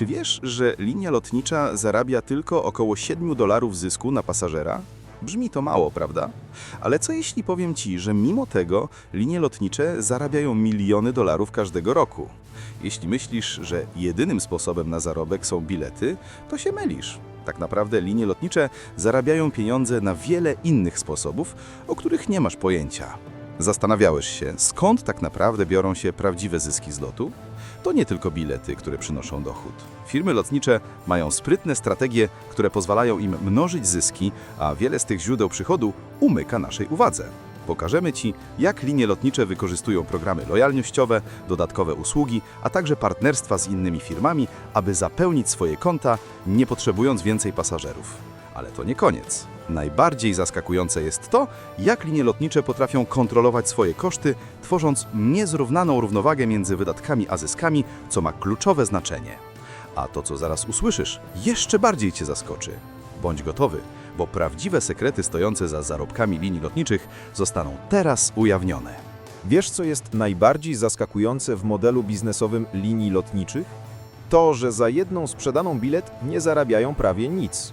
Czy wiesz, że linia lotnicza zarabia tylko około 7 dolarów zysku na pasażera? Brzmi to mało, prawda? Ale co jeśli powiem Ci, że mimo tego linie lotnicze zarabiają miliony dolarów każdego roku? Jeśli myślisz, że jedynym sposobem na zarobek są bilety, to się mylisz. Tak naprawdę linie lotnicze zarabiają pieniądze na wiele innych sposobów, o których nie masz pojęcia. Zastanawiałeś się, skąd tak naprawdę biorą się prawdziwe zyski z lotu? To nie tylko bilety, które przynoszą dochód. Firmy lotnicze mają sprytne strategie, które pozwalają im mnożyć zyski, a wiele z tych źródeł przychodu umyka naszej uwadze. Pokażemy Ci, jak linie lotnicze wykorzystują programy lojalnościowe, dodatkowe usługi, a także partnerstwa z innymi firmami, aby zapełnić swoje konta, nie potrzebując więcej pasażerów. Ale to nie koniec. Najbardziej zaskakujące jest to, jak linie lotnicze potrafią kontrolować swoje koszty, tworząc niezrównaną równowagę między wydatkami a zyskami, co ma kluczowe znaczenie. A to, co zaraz usłyszysz, jeszcze bardziej Cię zaskoczy. Bądź gotowy, bo prawdziwe sekrety stojące za zarobkami linii lotniczych zostaną teraz ujawnione. Wiesz, co jest najbardziej zaskakujące w modelu biznesowym linii lotniczych? To, że za jedną sprzedaną bilet nie zarabiają prawie nic.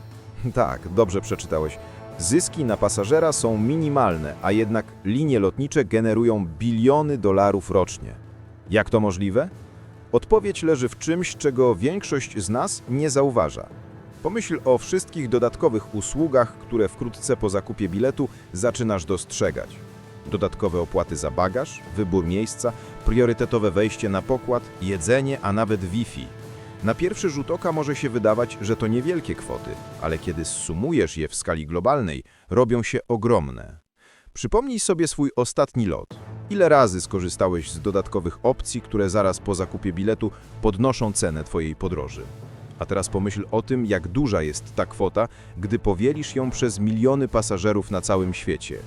Tak, dobrze przeczytałeś. Zyski na pasażera są minimalne, a jednak linie lotnicze generują biliony dolarów rocznie. Jak to możliwe? Odpowiedź leży w czymś, czego większość z nas nie zauważa. Pomyśl o wszystkich dodatkowych usługach, które wkrótce po zakupie biletu zaczynasz dostrzegać. Dodatkowe opłaty za bagaż, wybór miejsca, priorytetowe wejście na pokład, jedzenie, a nawet Wi-Fi. Na pierwszy rzut oka może się wydawać, że to niewielkie kwoty, ale kiedy zsumujesz je w skali globalnej, robią się ogromne. Przypomnij sobie swój ostatni lot. Ile razy skorzystałeś z dodatkowych opcji, które zaraz po zakupie biletu podnoszą cenę Twojej podróży? A teraz pomyśl o tym, jak duża jest ta kwota, gdy powielisz ją przez miliony pasażerów na całym świecie.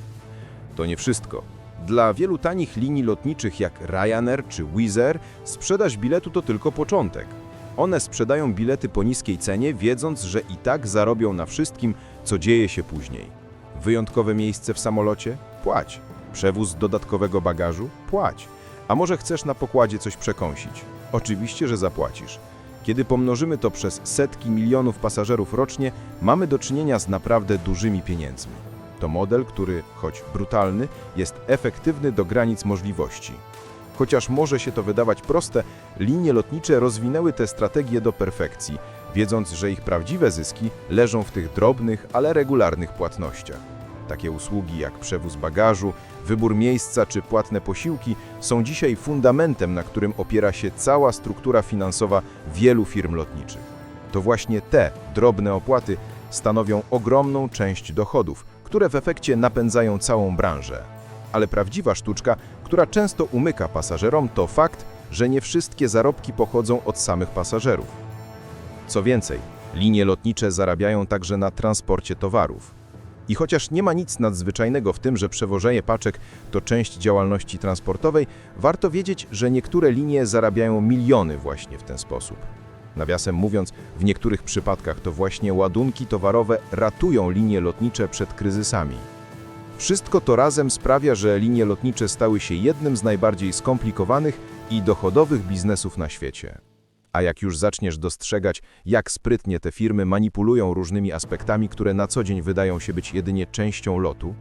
To nie wszystko. Dla wielu tanich linii lotniczych jak Ryanair czy Wizz Air sprzedaż biletu to tylko początek. One sprzedają bilety po niskiej cenie, wiedząc, że i tak zarobią na wszystkim, co dzieje się później. Wyjątkowe miejsce w samolocie? Płać. Przewóz dodatkowego bagażu? Płać. A może chcesz na pokładzie coś przekąsić? Oczywiście, że zapłacisz. Kiedy pomnożymy to przez setki milionów pasażerów rocznie, mamy do czynienia z naprawdę dużymi pieniędzmi. To model, który, choć brutalny, jest efektywny do granic możliwości. Chociaż może się to wydawać proste, linie lotnicze rozwinęły te strategie do perfekcji, wiedząc, że ich prawdziwe zyski leżą w tych drobnych, ale regularnych płatnościach. Takie usługi jak przewóz bagażu, wybór miejsca czy płatne posiłki są dzisiaj fundamentem, na którym opiera się cała struktura finansowa wielu firm lotniczych. To właśnie te drobne opłaty stanowią ogromną część dochodów, które w efekcie napędzają całą branżę. Ale prawdziwa sztuczka, która często umyka pasażerom, to fakt, że nie wszystkie zarobki pochodzą od samych pasażerów. Co więcej, linie lotnicze zarabiają także na transporcie towarów. I chociaż nie ma nic nadzwyczajnego w tym, że przewożenie paczek to część działalności transportowej, warto wiedzieć, że niektóre linie zarabiają miliony właśnie w ten sposób. Nawiasem mówiąc, w niektórych przypadkach to właśnie ładunki towarowe ratują linie lotnicze przed kryzysami. Wszystko to razem sprawia, że linie lotnicze stały się jednym z najbardziej skomplikowanych i dochodowych biznesów na świecie. A jak już zaczniesz dostrzegać, jak sprytnie te firmy manipulują różnymi aspektami, które na co dzień wydają się być jedynie częścią lotu,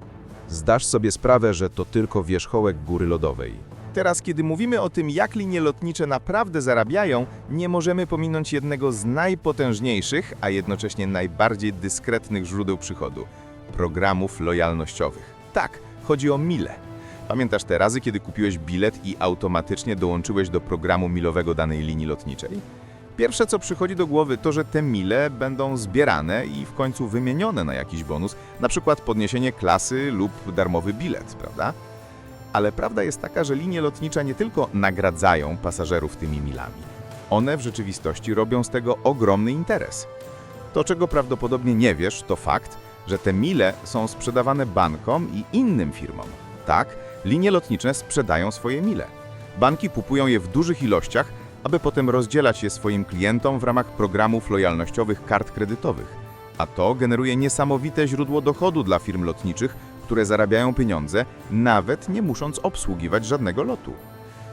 zdasz sobie sprawę, że to tylko wierzchołek góry lodowej. Teraz, kiedy mówimy o tym, jak linie lotnicze naprawdę zarabiają, nie możemy pominąć jednego z najpotężniejszych, a jednocześnie najbardziej dyskretnych źródeł przychodu programów lojalnościowych. Tak, chodzi o mile. Pamiętasz te razy, kiedy kupiłeś bilet i automatycznie dołączyłeś do programu milowego danej linii lotniczej? Pierwsze, co przychodzi do głowy, to, że te mile będą zbierane i w końcu wymienione na jakiś bonus, na przykład podniesienie klasy lub darmowy bilet, prawda? Ale prawda jest taka, że linie lotnicze nie tylko nagradzają pasażerów tymi milami. One w rzeczywistości robią z tego ogromny interes. To, czego prawdopodobnie nie wiesz, to fakt, że te mile są sprzedawane bankom i innym firmom. Tak, linie lotnicze sprzedają swoje mile. Banki kupują je w dużych ilościach, aby potem rozdzielać je swoim klientom w ramach programów lojalnościowych kart kredytowych. A to generuje niesamowite źródło dochodu dla firm lotniczych, które zarabiają pieniądze, nawet nie musząc obsługiwać żadnego lotu.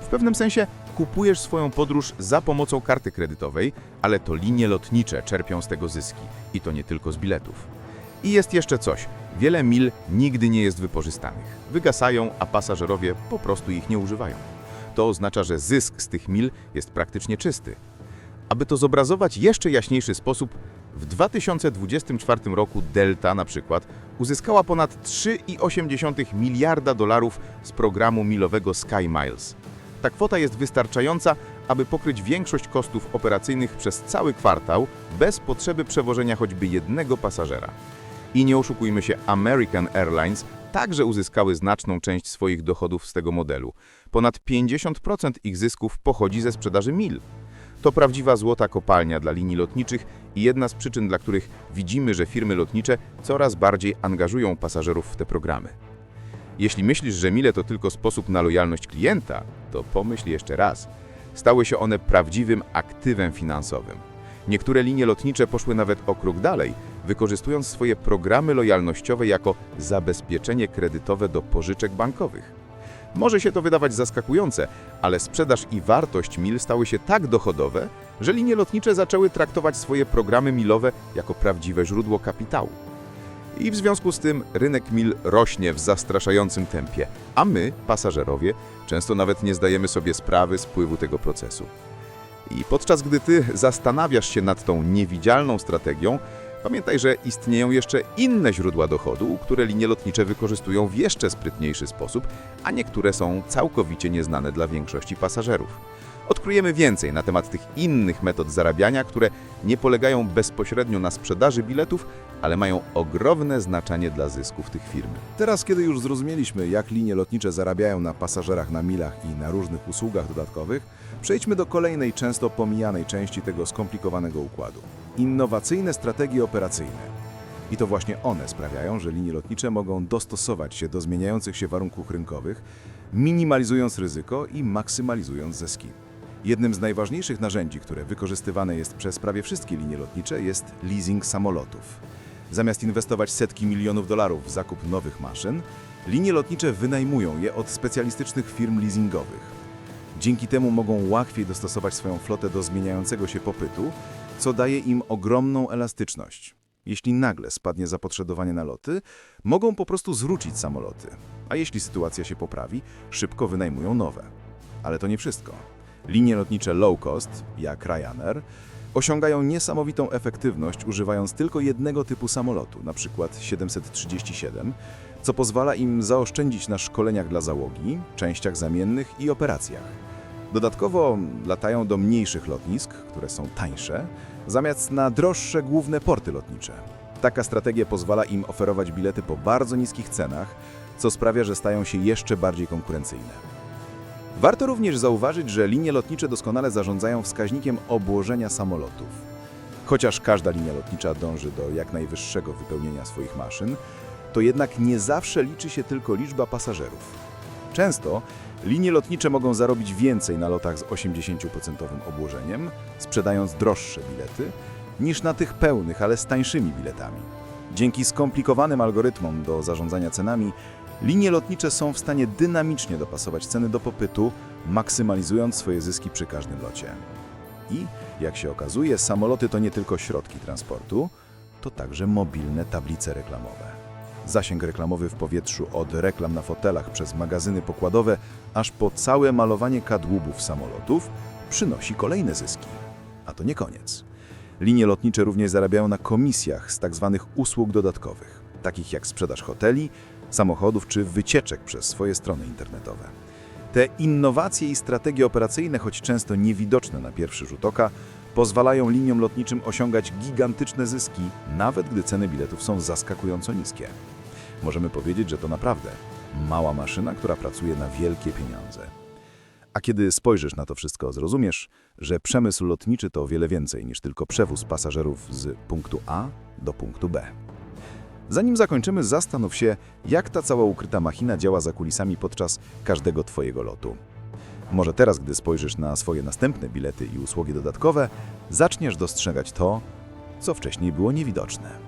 W pewnym sensie kupujesz swoją podróż za pomocą karty kredytowej, ale to linie lotnicze czerpią z tego zyski i to nie tylko z biletów. I jest jeszcze coś. Wiele mil nigdy nie jest wykorzystanych. Wygasają, a pasażerowie po prostu ich nie używają. To oznacza, że zysk z tych mil jest praktycznie czysty. Aby to zobrazować jeszcze jaśniejszy sposób, w 2024 roku Delta na przykład uzyskała ponad 3,8 miliarda dolarów z programu milowego Sky Miles. Ta kwota jest wystarczająca, aby pokryć większość kosztów operacyjnych przez cały kwartał bez potrzeby przewożenia choćby jednego pasażera. I nie oszukujmy się, American Airlines także uzyskały znaczną część swoich dochodów z tego modelu. Ponad 50% ich zysków pochodzi ze sprzedaży mil. To prawdziwa złota kopalnia dla linii lotniczych i jedna z przyczyn, dla których widzimy, że firmy lotnicze coraz bardziej angażują pasażerów w te programy. Jeśli myślisz, że mile to tylko sposób na lojalność klienta, to pomyśl jeszcze raz. Stały się one prawdziwym aktywem finansowym. Niektóre linie lotnicze poszły nawet o krok dalej, wykorzystując swoje programy lojalnościowe jako zabezpieczenie kredytowe do pożyczek bankowych. Może się to wydawać zaskakujące, ale sprzedaż i wartość mil stały się tak dochodowe, że linie lotnicze zaczęły traktować swoje programy milowe jako prawdziwe źródło kapitału. I w związku z tym rynek mil rośnie w zastraszającym tempie, a my, pasażerowie, często nawet nie zdajemy sobie sprawy z wpływu tego procesu. I podczas gdy ty zastanawiasz się nad tą niewidzialną strategią, pamiętaj, że istnieją jeszcze inne źródła dochodu, które linie lotnicze wykorzystują w jeszcze sprytniejszy sposób, a niektóre są całkowicie nieznane dla większości pasażerów. Odkryjemy więcej na temat tych innych metod zarabiania, które nie polegają bezpośrednio na sprzedaży biletów, ale mają ogromne znaczenie dla zysków tych firm. Teraz, kiedy już zrozumieliśmy, jak linie lotnicze zarabiają na pasażerach na milach i na różnych usługach dodatkowych, przejdźmy do kolejnej, często pomijanej części tego skomplikowanego układu. Innowacyjne strategie operacyjne. I to właśnie one sprawiają, że linie lotnicze mogą dostosować się do zmieniających się warunków rynkowych, minimalizując ryzyko i maksymalizując zyski. Jednym z najważniejszych narzędzi, które wykorzystywane jest przez prawie wszystkie linie lotnicze, jest leasing samolotów. Zamiast inwestować setki milionów dolarów w zakup nowych maszyn, linie lotnicze wynajmują je od specjalistycznych firm leasingowych. Dzięki temu mogą łatwiej dostosować swoją flotę do zmieniającego się popytu, co daje im ogromną elastyczność. Jeśli nagle spadnie zapotrzebowanie na loty, mogą po prostu zwrócić samoloty, a jeśli sytuacja się poprawi, szybko wynajmują nowe. Ale to nie wszystko. Linie lotnicze low cost, jak Ryanair, osiągają niesamowitą efektywność używając tylko jednego typu samolotu, np. 737, co pozwala im zaoszczędzić na szkoleniach dla załogi, częściach zamiennych i operacjach. Dodatkowo latają do mniejszych lotnisk, które są tańsze, zamiast na droższe główne porty lotnicze. Taka strategia pozwala im oferować bilety po bardzo niskich cenach, co sprawia, że stają się jeszcze bardziej konkurencyjne. Warto również zauważyć, że linie lotnicze doskonale zarządzają wskaźnikiem obłożenia samolotów. Chociaż każda linia lotnicza dąży do jak najwyższego wypełnienia swoich maszyn, to jednak nie zawsze liczy się tylko liczba pasażerów. Często linie lotnicze mogą zarobić więcej na lotach z 80% obłożeniem, sprzedając droższe bilety, niż na tych pełnych, ale z tańszymi biletami. Dzięki skomplikowanym algorytmom do zarządzania cenami, linie lotnicze są w stanie dynamicznie dopasować ceny do popytu, maksymalizując swoje zyski przy każdym locie. I, jak się okazuje, samoloty to nie tylko środki transportu, to także mobilne tablice reklamowe. Zasięg reklamowy w powietrzu od reklam na fotelach przez magazyny pokładowe aż po całe malowanie kadłubów samolotów przynosi kolejne zyski. A to nie koniec. Linie lotnicze również zarabiają na komisjach z tzw. usług dodatkowych, takich jak sprzedaż hoteli, samochodów czy wycieczek przez swoje strony internetowe. Te innowacje i strategie operacyjne, choć często niewidoczne na pierwszy rzut oka, pozwalają liniom lotniczym osiągać gigantyczne zyski, nawet gdy ceny biletów są zaskakująco niskie. Możemy powiedzieć, że to naprawdę mała maszyna, która pracuje na wielkie pieniądze. A kiedy spojrzysz na to wszystko, zrozumiesz, że przemysł lotniczy to wiele więcej niż tylko przewóz pasażerów z punktu A do punktu B. Zanim zakończymy, zastanów się, jak ta cała ukryta machina działa za kulisami podczas każdego Twojego lotu. Może teraz, gdy spojrzysz na swoje następne bilety i usługi dodatkowe, zaczniesz dostrzegać to, co wcześniej było niewidoczne.